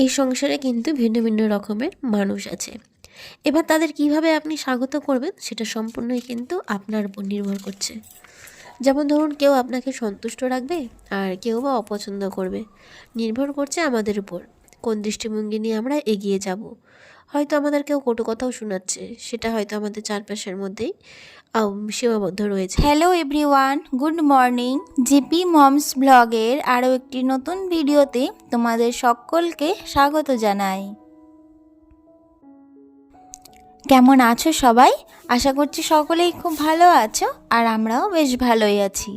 এই সংসারে কিন্তু ভিন্ন ভিন্ন রকমের মানুষ আছে। এবার তাদের কীভাবে আপনি স্বাগত করবেন সেটা সম্পূর্ণই কিন্তু আপনার উপর নির্ভর করছে। যেমন ধরুন, কেউ আপনাকে সন্তুষ্ট রাখবে আর কেউ বা অপছন্দ করবে। নির্ভর করছে আমাদের উপর। কোন দৃষ্টিভঙ্গি নিয়ে আমরা এগিয়ে যাব। হয়তো আমাদের কেউ কটু কথাও শোনাচ্ছে, সেটা হয়তো আমাদের চারপাশের মধ্যেই সীমাবদ্ধ রয়েছে। Hello everyone good morning GP moms ব্লগের আরও একটি নতুন ভিডিওতে তোমাদের সকলকে স্বাগত জানাই। কেমন আছো সবাই? আশা করছি সকলেই খুব ভালো আছো, আর আমরাও বেশ ভালোই আছি।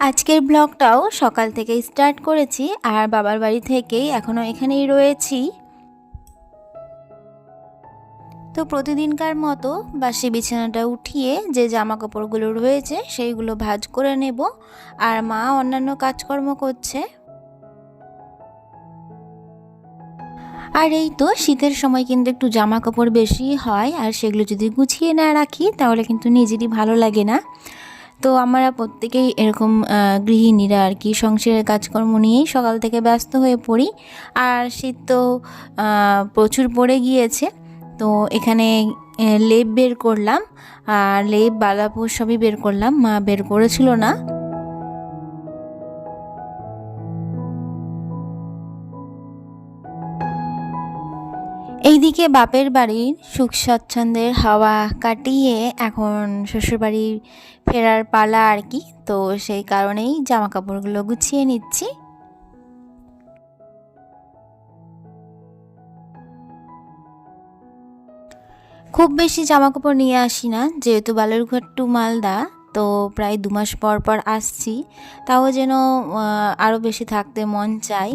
আজকের ব্লগটাও সকাল থেকে স্টার্ট করেছি আর বাবার বাড়ি থেকেই এখনও এখানেই রয়েছি। তো প্রতিদিনকার মতো বাসি বিছানাটা উঠিয়ে যে জামা কাপড়গুলো রয়েছে সেইগুলো ভাঁজ করে নেব আর মা অন্যান্য কাজকর্ম করছে। আর এই তো শীতের সময় কিন্তু একটু জামা কাপড় বেশি হয় আর সেগুলো যদি গুছিয়ে না রাখি তাহলে কিন্তু নিজেরই ভালো লাগে না। তো আমরা প্রত্যেকেই এরকম গৃহিণীরা আর কি সংসারের কাজকর্ম নিয়েই সকাল থেকে ব্যস্ত হয়ে পড়ি। আর শীত তো প্রচুর পড়ে গিয়েছে। তো এখানে লেপ বের করলাম। আর লেপ বালাপোষ সবই বের করলাম। মা বের করেছিল না। এইদিকে বাপের বাড়ির সুখ স্বচ্ছন্দের হাওয়া কাটিয়ে এখন শ্বশুরবাড়ি ফেরার পালা আর কি। তো সেই কারণেই জামা কাপড়গুলো গুছিয়ে নিচ্ছি। খুব বেশি জামা কাপড় নিয়ে আসি না, যেহেতু বালুরঘাট টু মালদা, তো প্রায় দু মাস পর পর আসছি। তাও যেন আরও বেশি থাকতে মন চায়।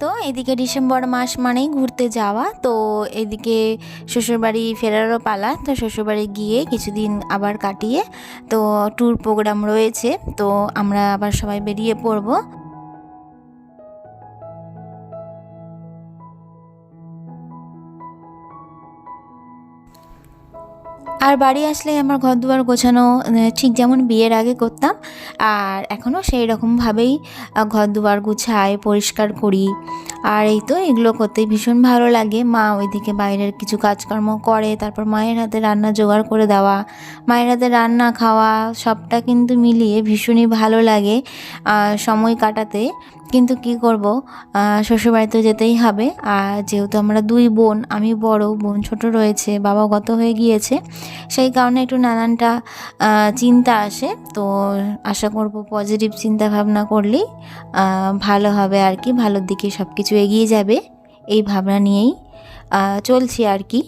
তো এদিকে ডিসেম্বর মাস মানেই ঘুরতে যাওয়া। তো এদিকে শ্বশুরবাড়ি ফেরারও পালা, তো শ্বশুরবাড়ি গিয়ে কিছুদিন আবার কাটিয়ে, তো ট্যুর প্রোগ্রাম রয়েছে, তো আমরা আবার সবাই বেরিয়ে পড়ব। আর বাড়ি আসলে আমার ঘর দুয়ার গোছানো ঠিক যেমন বিয়ের আগে করতাম। আর এখনও সেই রকমভাবেই ঘর দুয়ার গুছাই, পরিষ্কার করি। আর এই তো এগুলো করতে ভীষণ ভালো লাগে। মা ওইদিকে বাইরের কিছু কাজকর্ম করে, তারপর মায়ের হাতে রান্না জোগাড় করে দেওয়া। মায়ের হাতে রান্না, খাওয়া, সবটা কিন্তু মিলিয়ে ভীষণই ভালো লাগে সময় কাটাতে। কিন্তু কি করব? শ্বশুরবাড়িতে যেতেই হবে। আর যেহেতু আমরা দুই বোন, আমি বড়, বোন ছোট রয়েছে বাবা গত হয়ে গিয়েছে, সেই কারণে একটু নানানটা চিন্তা আসে। তো আশা করব পজিটিভ চিন্তা ভাবনা করলেই ভালো হবে আর কি, ভালোর দিকে সব কিছু এগিয়ে যাবে। এই ভাবনা নিয়েই চলছি আর কি।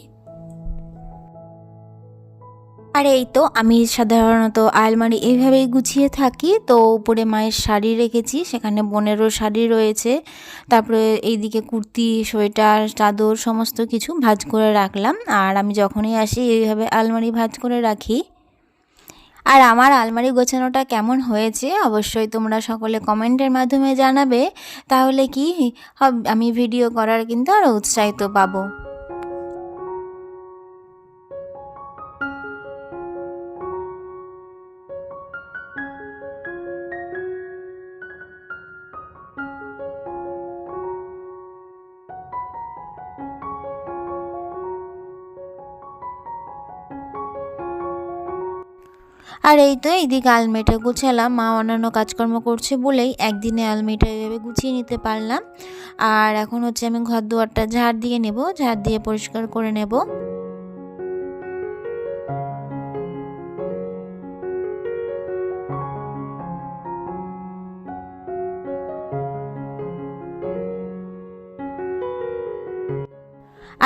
আর এই তো আমি সাধারণত আলমারি এইভাবেই গুছিয়ে থাকি। তো উপরে মায়ের শাড়ি রেখেছি, সেখানে বোনেরও শাড়ি রয়েছে। তারপরে এইদিকে কুর্তি, সোয়েটার, চাদর সমস্ত কিছু ভাঁজ করে রাখলাম। আর আমি যখনই আসি, এইভাবে আলমারি ভাঁজ করে রাখি। আর আমার আলমারি গোছানোটা কেমন হয়েছে অবশ্যই তোমরা সকলে কমেন্টের মাধ্যমে জানাবে। তাহলে কি? আমি ভিডিও করার কিন্তু আরও উৎসাহিত পাবো। আর এই তো এইদিকে আলমিটা গুছালাম, মা অন্যান্য কাজকর্ম করছে বলেই একদিনে আলমিটা এভাবে গুছিয়ে নিতে পারলাম। আর এখন হচ্ছে আমি ঘর দুয়ারটা ঝাড় দিয়ে নেব, ঝাড় দিয়ে পরিষ্কার করে নেব।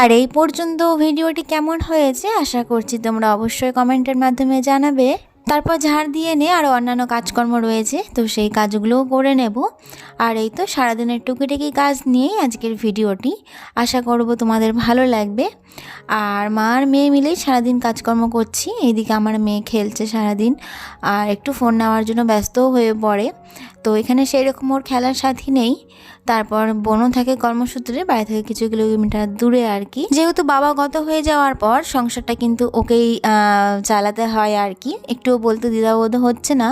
আর এই পর্যন্ত ভিডিওটি কেমন হয়েছে আশা করছি তোমরা অবশ্যই কমেন্টের মাধ্যমে জানাবে। তারপর ঝাড় দিয়ে নে আরও অন্যান্য কাজকর্ম রয়েছে, তো সেই কাজগুলোও করে নেব। আর এই তো সারাদিনের টুকিটাকি কাজ নিয়েই আজকের ভিডিওটি। আশা করব তোমাদের ভালো লাগবে। আর মা আর মেয়ে মিলেই সারাদিন কাজকর্ম করছি, এইদিকে আমার মেয়ে খেলছে সারাদিন, আর একটু ফোন নেওয়ার জন্য ব্যস্তও হয়ে পড়ে। তো এখানে সেই রকম ওর খেলার সাথী নেই। তারপর বোনও থাকে কর্মসূত্রে, বাড়ি থেকে কিছু কিলোমিটার দূরে আর কি। যেহেতু বাবা গত হয়ে যাওয়ার পর সংসারটা কিন্তু ওকেই চালাতে হয় আর কি। একটুও বলতে দ্বিধাবোধ হচ্ছে না,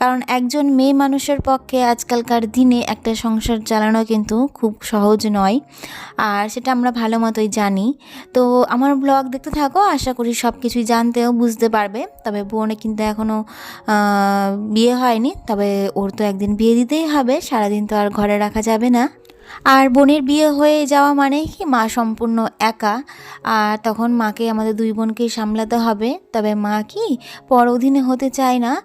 কারণ একজন মেয়ে মানুষের পক্ষে আজকালকার দিনে একটা সংসার চালানো কিন্তু খুব সহজ নয়, আর সেটা আমরা ভালো মতোই জানি। তো আমার ব্লগ দেখতে থাকো, আশা করি সব কিছুই জানতেও বুঝতে পারবে। তবে বোনে কিন্তু এখনও বিয়ে হয়নি, তবে ওর তো একদিন বিয়ে দিতেই হবে, সারাদিন তো আর ঘরে রাখা যাবে না? আর বোনের বিয়ে হয়ে যাওয়া মানে কি? মা সম্পূর্ণ একা। আর তখন মাকে আমাদের দুই বোনকেই সামলাতে হবে। তবে মা কি? পর অধীনে হতে চায় না।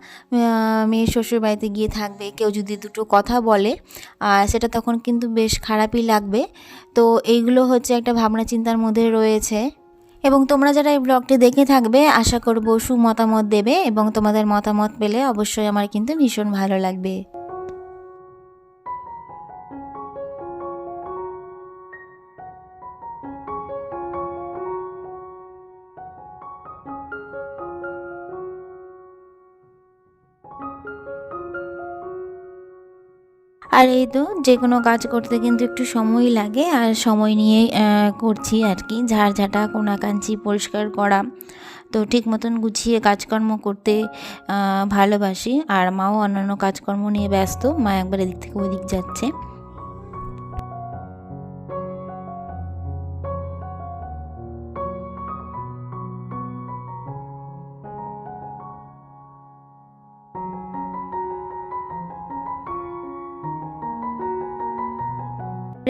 মেয়ের শ্বশুর বাড়িতে গিয়ে থাকবে। কেউ যদি দুটো কথা বলে। আর সেটা তখন কিন্তু বেশ খারাপই লাগবে। তো এইগুলো হচ্ছে একটা ভাবনা চিন্তার মধ্যে রয়েছে। এবং তোমরা যারা এই ব্লগটি দেখে থাকবে, আশা করব সুমতামত দেবে এবং তোমাদের মতামত পেলে অবশ্যই আমার কিন্তু ভীষণ ভালো লাগবে। আর এই তো যে কোনো কাজ করতে কিন্তু একটু সময় লাগে আর সময় নিয়ে করছি আর কি। ঝাড়ঝাটা কোনাকাঞ্চি কোনা কাঞ্চি পরিষ্কার করা। তো ঠিক মতন গুছিয়ে কাজকর্ম করতে ভালোবাসি। আর মাও অন্যান্য কাজকর্ম নিয়ে ব্যস্ত, মা একবার এদিক থেকে ওদিক যাচ্ছে।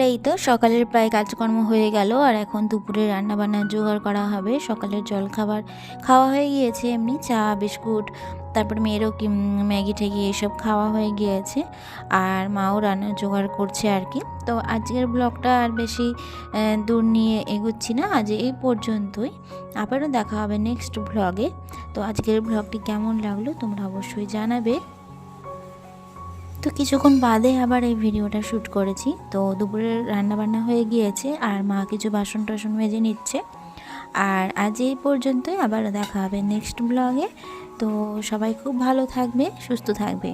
এই তো সকালের প্রায় কাজকর্ম হয়ে গেল আর এখন দুপুরে রান্না বান্না জোগাড় করা হবে। সকালের জল খাবার খাওয়া হয়ে গিয়েছে, এমনি চা, বিস্কুট, তারপর মেয়েরও কি, ম্যাগি ঠেগি এসব খাওয়া হয়ে গিয়েছে আর মাও রান্না জোগাড় করছে আর কি। তো আজকের ব্লগটা আর বেশি দূর নিয়ে এগোচ্ছি না, আজ এই পর্যন্তই। আবারও দেখা হবে নেক্সট ব্লগে। তো আজকের ব্লগটি কেমন লাগল তোমরা অবশ্যই জানাবে। তো কিছুক্ষণ বাদে আবার এই ভিডিওটা শ্যুট করেছি। তো দুপুরে রান্না বান্না হয়ে গিয়েছে আর মা কিছু বাসন টাসন মেজে নিচ্ছে। আর আজ এই পর্যন্তই, আবার দেখা হবে নেক্সট ব্লগে তো সবাই খুব ভালো থাকবে, সুস্থ থাকবে।